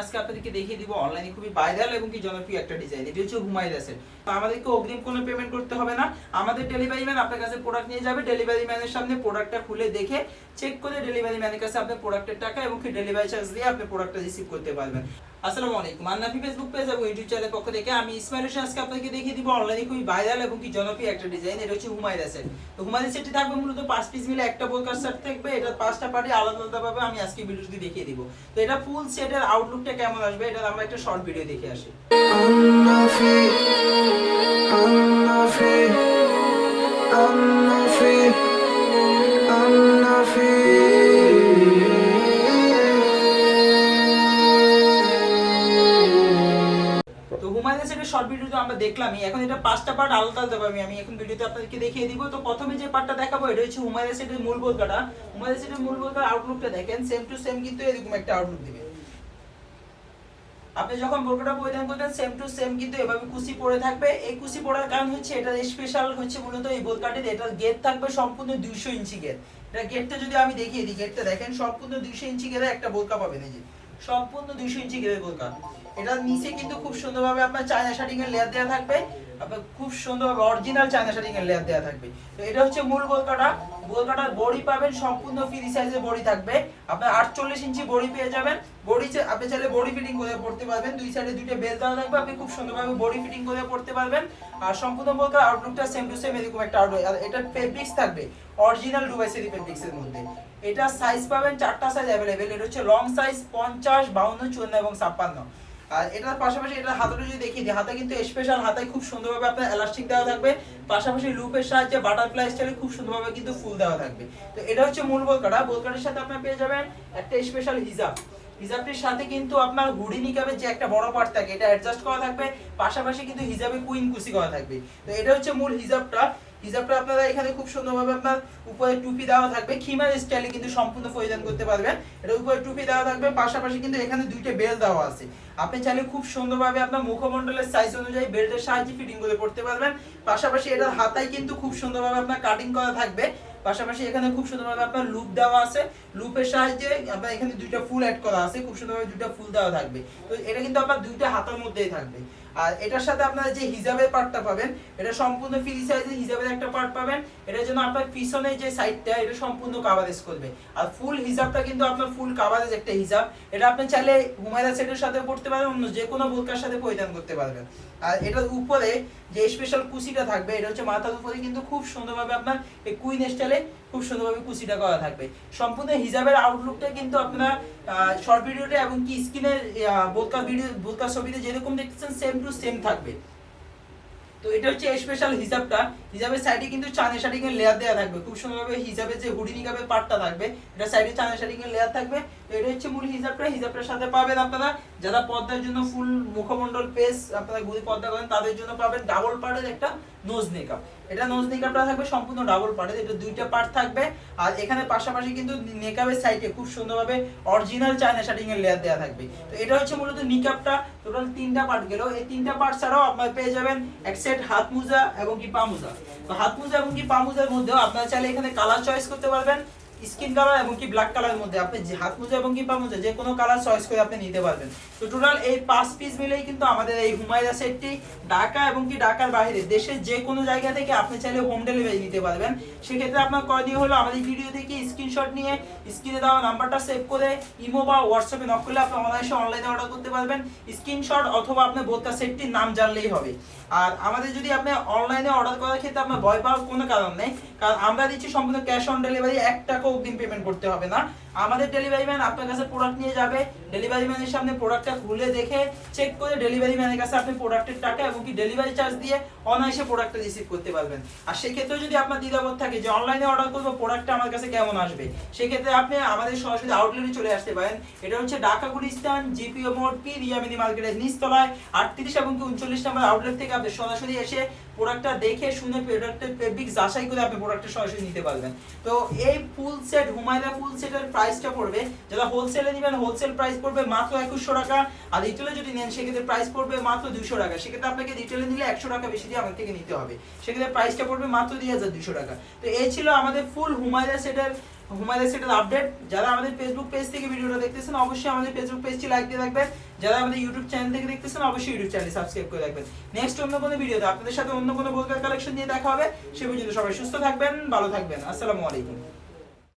আজকে আপনাদেরকে দেখিয়ে দিব অনলাইনে খুবই ভাইরাল এবং কি জনপ্রিয় একটা ডিজাইন এটি হচ্ছে হুমায়ুন দাসের। তো আমাদেরকে অগ্রিম কোনো পেমেন্ট করতে হবে না। আমাদের ডেলিভারি ম্যান আপনার কাছে প্রোডাক্ট নিয়ে যাবে। ডেলিভারি ম্যানের সামনে প্রোডাক্টটা খুলে দেখে চেক করে ডেলিভারি ম্যানের কাছে আপনার প্রোডাক্টের টাকা এবং কি ডেলিভারি চার্জ দিয়ে আপনি প্রোডাক্টটা রিসিভ করতে পারবেন। আসসালামু আলাইকুম। আন্নাফি ফেসবুক পেজ এবং ইউটিউব চ্যানেলের পক্ষ থেকে আমি ইসমাইল হোসেন আজকে আপনাকে দেখিয়ে দিব অনলাইনে খুবই ভাইরাল এবং কি জনপ্রিয় একটা ডিজাইন এটা হচ্ছে হুমায়রা সেট তো হুমায়রা সেটটি থাকবে মূলত পাঁচ পিস মিলে একটা বোরকার সেট থাকবে এটা পাঁচটা পার্টি আলাদা আলাদা ভাবে আমি আজকে ভিডিওটি দেখিয়ে দিব। তো এটা ফুল সেটের আউটলুকটা কেমন আসবে, এটা আমরা একটা শর্ট ভিডিও দেখে আসি। I'm not free. সেটের শর্ট আমরা দেখলামই। এখন এটা পাঁচটা পার্ট আলাদা আলাদা আমি। এখন ভিডিওতে আপনাদেরকে দেখিয়ে দিব। তো প্রথমে যে পার্টটা দেখাবো, এটা হচ্ছে সেটের মূল সেটের মূল আউটলুকটা দেখেন। সেম টু সেম কিন্তু এরকম একটা আউটলুক দিবে। আপনি যখন বোরকাটা পরিধান করবেন সেম টু সেম কিন্তু এভাবে পরে থাকবে। এই কুচি পরার কারণ হচ্ছে এটা স্পেশাল হচ্ছে মূলত এই বোরকাটির। এটা গেট থাকবে সম্পূর্ণ দুইশো ইঞ্চি গেট এটা গেটটা যদি আমি দেখিয়ে দিই গেটটা দেখেন, সম্পূর্ণ দুইশো ইঞ্চি গেটে একটা বোরকা পাবেন এই সম্পূর্ণ দুইশো ইঞ্চি গ্রেভি বোরকা এটার নিচে কিন্তু খুব সুন্দরভাবে আপনার চায়না শাড়িং এর লেয়ার দেওয়া থাকবে। আপনার খুব সুন্দরভাবে অরিজিনাল চায়না এর লেয়ার দেওয়া থাকবে। এটা হচ্ছে মূল বোরকাটা বোরকাটার বডি পাবেন, সম্পূর্ণ ফ্রি সাইজের বডি থাকবে। আপনার আটচল্লিশ ইঞ্চি বডি পেয়ে যাবেন। বডি আপনি চাইলে বডি ফিটিং করে পড়তে পারবেন। দুই সাইডে দুইটা বেল দেওয়া থাকবে। আপনি খুব সুন্দরভাবে বডি ফিটিং করে পড়তে পারবেন। আর সম্পূর্ণ বোরকার আউটলুকটা সেম টু সেম এরকম একটা আউটলুক আর এটা ফেব্রিক্স থাকবে। অরিজিনাল দুবাই সেরি ফেব্রিক্স মধ্যে। এটা সাইজ পাবেন চারটা সাইজ অ্যাভেলেবেল এটা হচ্ছে লং সাইজ পঞ্চাশ, বাউন্ন, চুয়ান্ন এবং ছাপ্পান্ন। আর এটার পাশাপাশি এটা হাতাটা যদি দেখি দিই হাতে কিন্তু স্পেশাল হাতায় খুব সুন্দরভাবে আপনার এলাস্টিক দেওয়া থাকবে। পাশাপাশি লুপের সাহায্যে বাটারফ্লাই স্টাইলে খুব সুন্দরভাবে কিন্তু ফুল দেওয়া থাকবে। তো এটা হচ্ছে মূল বোলকাটা বোলকাটার সাথে আপনার পেয়ে যাবেন একটা স্পেশাল হিজাব। হিজাবটির সাথে কিন্তু আপনার হুডি নিকাবের যে একটা বড় পার্ট থাকে, এটা অ্যাডজাস্ট করা থাকবে। পাশাপাশি কিন্তু হিজাবে কুইন কুচি করা থাকবে। তো এটা হচ্ছে মূল হিজাবটা। হিজাবটা আপনারা এখানে খুব সুন্দরভাবে আপনার উপরে টুপি দেওয়া থাকবে। খিমার স্টাইলে কিন্তু সম্পূর্ণ পরিধান করতে পারবেন। এটা উপরে টুপি দেওয়া থাকবে, পাশাপাশি কিন্তু এখানে বেল দেওয়া আছে। আপনি চাইলে খুব সুন্দরভাবে আপনার মুখমণ্ডলের সাইজ অনুযায়ী বেল্টের সাহায্যে ফিটিং করে পড়তে পারবেন। পাশাপাশি এটার হাতায় কিন্তু খুব সুন্দরভাবে আপনার কাটিং করা থাকবে। পাশাপাশি এখানে খুব সুন্দরভাবে আপনার লুপ দেওয়া আছে। লুপের সাহায্যে আপনার এখানে দুইটা ফুল অ্যাড করা আছে। খুব সুন্দরভাবে দুইটা ফুল দেওয়া থাকবে। তো এটা কিন্তু আপনার দুইটা হাতার মধ্যেই থাকবে। আর এটার সাথে আপনারা যে হিজাবের পার্টটা পাবেন, এটা সম্পূর্ণ ফ্রি সাইজের হিজাবের একটা পার্ট পাবেন। এটার জন্য আপনার পিছনে যে সাইডটা এটা সম্পূর্ণ কাভারেজ করবে। আর ফুল হিজাবটা কিন্তু আপনার ফুল কাভারেজ একটা হিজাব। এটা আপনি চাইলে হুমায়রা সেটের সাথে পড়তে পারবেন অন্য যে কোনো বোরকার সাথে পরিধান করতে পারবেন। আর এটার উপরে যে স্পেশাল কুচিটা থাকবে, এটা হচ্ছে মাথার উপরে কিন্তু খুব সুন্দরভাবে আপনার এই কুইন স্টাইলে খুব সুন্দরভাবে কুচিটা করা থাকবে। সম্পূর্ণ হিজাবের আউটলুকটা কিন্তু আপনারা শর্ট ভিডিওতে এবং কি স্ক্রিনের বোরকা ভিডিও বোরকা ছবিতে যেরকম দেখতেছেন সেম টু সেম থাকবে। তো এটা হচ্ছে স্পেশাল হিজাবটা। হিজাবের সাইডে কিন্তু চানে শাড়িং এর লেয়ার দেওয়া থাকবে। খুব সুন্দরভাবে হিজাবের যে হুডি নিকাবের পার্টটা থাকবে, এটা সাইডে চানে শাড়িং এর লেয়ার থাকবে। তো এটা হচ্ছে মূল হিজাবটা। হিজাবটার সাথে পাবেন আপনারা যারা পর্দার জন্য ফুল মুখমণ্ডল পেস আপনারা গুলি পর্দা করেন, তাদের জন্য পাবেন ডাবল পার্টের একটা নোজ মেকআপ এটা নোজ মেকআপটা থাকবে, সম্পূর্ণ ডাবল পার্টের এটা দুইটা পার্ট থাকবে। আর এখানে পাশাপাশি কিন্তু নেকাবের সাইডে খুব সুন্দরভাবে অরিজিনাল চায়না শার্টিং এর লেয়ার দেওয়া থাকবে। তো এটা হচ্ছে মূলত নিকাপটা টোটাল তিনটা পার্ট গেল। এই তিনটা পার্ট ছাড়াও আপনারা পেয়ে যাবেন এক সেট হাত মুজা এবং কি পা মুজা। তো হাত মোজা এবং কি পা মুজার মধ্যেও আপনারা চাইলে এখানে কালার চয়েস করতে পারবেন। স্কিন কালার এবং কি ব্ল্যাক কালারের মধ্যে আপনি হাত মোজা এবং কি পা মোজা, যে কোনো কালার চয়েস করে আপনি নিতে পারবেন। তো টোটাল এই পাঁচ পিস মিলেই কিন্তু আমাদের এই হুমায়রা সেটটি ঢাকা এবং কি ঢাকার বাইরে দেশের যে কোনো জায়গা থেকে আপনি চাইলে হোম ডেলিভারি নিতে পারবেন। সেক্ষেত্রে আপনার করণীয় হলো, আমাদের ভিডিও থেকে স্ক্রিনশট নিয়ে স্ক্রিনে দেওয়া নাম্বারটা সেভ করে ইমো বা হোয়াটসঅ্যাপে নক করলে আপনি অনলাইনে অনলাইনে অর্ডার করতে পারবেন। স্ক্রিনশট অথবা আপনার বোরকা সেটটির নাম জানলেই হবে। আর আমাদের যদি আপনি অনলাইনে অর্ডার করার ক্ষেত্রে আপনার ভয় পাওয়ার কোনো কারণ নেই, কারণ আমরা দিচ্ছি সম্পূর্ণ ক্যাশ অন ডেলিভারি এক টাকা অগ্রিম পেমেন্ট করতে হবে না। আমাদের ডেলিভারি ম্যান আপনার কাছে প্রোডাক্ট নিয়ে যাবে। ডেলিভারি ম্যানের সামনে প্রোডাক্টটা খুলে দেখে চেক করে ডেলিভারি ম্যানের কাছে আপনি প্রোডাক্টের টাকা এবং কি ডেলিভারি চার্জ দিয়ে অনায়াসে প্রোডাক্টটা রিসিভ করতে পারবেন। আর সেক্ষেত্রে যদি আপনার দ্বিধাবোধ থাকে যে অনলাইনে অর্ডার করব প্রোডাক্টটা আমার কাছে কেমন আসবে? সেক্ষেত্রে আপনি আমাদের সরাসরি আউটলেটে চলে আসতে পারেন। এটা হচ্ছে ঢাকা গুলিস্তান জিপিও মোড় পি রিয়ামিনি মার্কেটের নিচতলায়, আটত্রিশ এবং কি উনচল্লিশ নম্বর আউটলেট থেকে আপনি সরাসরি এসে প্রোডাক্টটা দেখে শুনে প্রোডাক্টের ফেব্রিক যাচাই করে আপনি প্রোডাক্টটা সরাসরি নিতে পারবেন। তো এই ফুল সেট হুমায়রা ফুল সেটের প্রাইস প্রাইসটা পড়বে। যারা হোলসেলে নেবেন হোলসেল প্রাইস পড়বে মাত্র একুশশো টাকা। আর রিটেলে যদি নেন, সেক্ষেত্রে প্রাইস পড়বে মাত্র দুশো টাকা। সেক্ষেত্রে আপনাকে রিটেলে নিলে একশো টাকা বেশি দিয়ে আমার থেকে নিতে হবে। সেক্ষেত্রে প্রাইসটা পড়বে মাত্র দুই হাজার দুশো টাকা। তো এই ছিল আমাদের ফুল হুমায়রা সেটের হুমায়রা সেটের আপডেট যারা আমাদের ফেসবুক পেজ থেকে ভিডিওটা দেখতেছেন, অবশ্যই আমাদের ফেসবুক পেজটি লাইক দিয়ে রাখবেন। যারা আমাদের ইউটিউব চ্যানেল থেকে দেখতেছেন, অবশ্যই ইউটিউব চ্যানেল সাবস্ক্রাইব করে রাখবেন। নেক্সট অন্য কোনো ভিডিওতে আপনাদের সাথে অন্য কোনো বোরকার কালেকশন নিয়ে দেখা হবে। সে পর্যন্ত সবাই সুস্থ থাকবেন, ভালো থাকবেন। আসসালামু আলাইকুম।